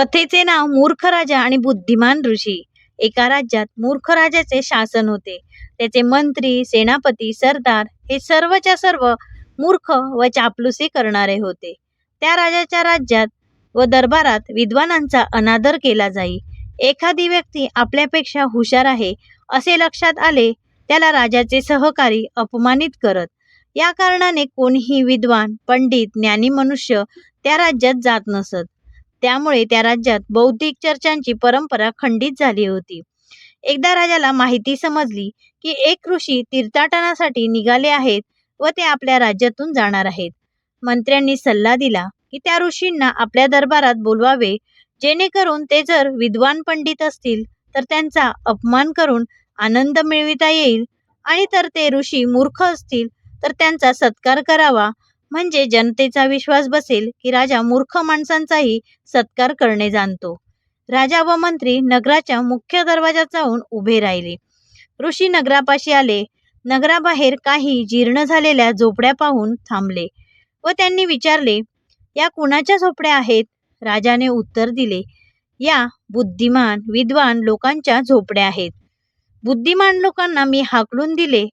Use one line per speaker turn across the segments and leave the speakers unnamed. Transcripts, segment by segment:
कथेचे नाव मूर्ख राजा आणि बुद्धिमान ऋषी. एका राज्यात मूर्ख राजाचे शासन होते. त्याचे मंत्री सेनापती सरदार हे सर्वच्या सर्व मूर्ख व चापलुसी करणारे होते. त्या राजाच्या राज्यात व दरबारात विद्वानांचा अनादर केला जाई. एखादी व्यक्ती आपल्यापेक्षा हुशार आहे असे लक्षात आले त्याला राजाचे सहकारी अपमानित करत. या कारणाने कोणीही विद्वान पंडित ज्ञानी मनुष्य त्या राज्यात जात नसत. त्यामुळे त्या राज्यात बौद्धिक चर्चांची परंपरा खंडित झाली होती. एकदा राजाला माहिती समजली की एक ऋषी तीर्थाटनासाठी निघाले आहेत व ते आपल्या राज्यातून जाणार आहेत. मंत्र्यांनी सल्ला दिला की त्या ऋषींना आपल्या दरबारात बोलवावे जेणेकरून ते जर विद्वान पंडित असतील तर त्यांचा अपमान करून आनंद मिळविता येईल आणि तर ते ऋषी मूर्ख असतील तर त्यांचा सत्कार करावा म्हणजे जनतेचा विश्वास बसेल की राजा मूर्ख माणसांचाही सत्कार करणे जाणतो. राजा व मंत्री नगराच्या मुख्य दरवाजात जाऊन उभे राहिले. ऋषी नगरापाशी आले. नगराबाहेर काही जीर्ण झालेल्या झोपड्या पाहून थांबले व त्यांनी विचारले या कुणाच्या झोपड्या आहेत? राजाने उत्तर दिले या बुद्धिमान विद्वान लोकांच्या झोपड्या आहेत. बुद्धिमान लोकांना मी हाकलून दिले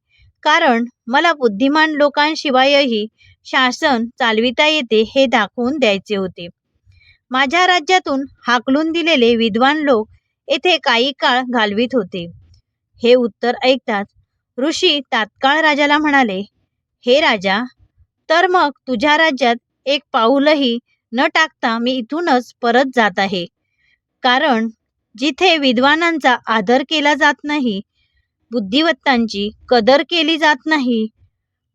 कारण मला बुद्धिमान लोकांशिवायही शासन चालविता येते हे दाखवून द्यायचे होते. माझ्या राज्यातून हाकलून दिलेले विद्वान लोक येथे काही काळ घालवित होते. हे उत्तर ऐकताच ऋषी तात्काळ राजाला म्हणाले हे राजा तर मग तुझ्या राज्यात एक पाऊलही न टाकता मी इथूनच परत जात आहे. कारण जिथे विद्वानांचा आदर केला जात नाही बुद्धिवत्तांची कदर केली जात नाही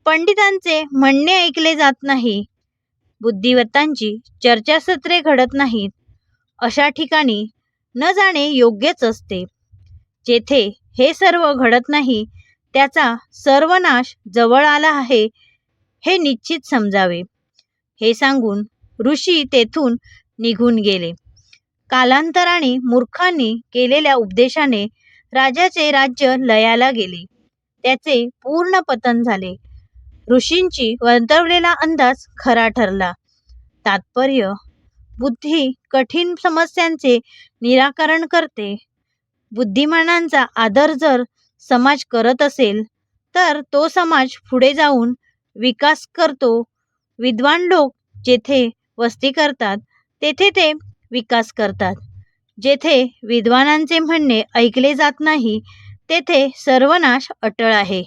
पंडितांचे म्हणणे ऐकले जात नाही. बुद्धिवत्तांची चर्चासत्रे घडत नाहीत. अशा ठिकाणी न जाणे योग्यच असते. जेथे हे सर्व घडत नाही त्याचा सर्वनाश जवळ आला आहे हे निश्चित समजावे. हे सांगून ऋषी तेथून निघून गेले. कालांतराने मूर्खांनी केलेल्या उपदेशाने राजाचे राज्य लयाला गेले. त्याचे पूर्ण पतन झाले. ऋषींची वर्तवलेला अंदाज खरा ठरला. तात्पर्य बुद्धी कठीण समस्यांचे निराकरण करते. बुद्धिमानांचा आदर जर समाज करत असेल तर तो समाज पुढे जाऊन विकास करतो. विद्वान लोक जेथे वस्ती करतात तेथे ते विकास करतात. जेथे विद्वानांचे म्हणणे ऐकले जात नाही तेथे सर्वनाश अटळ आहे.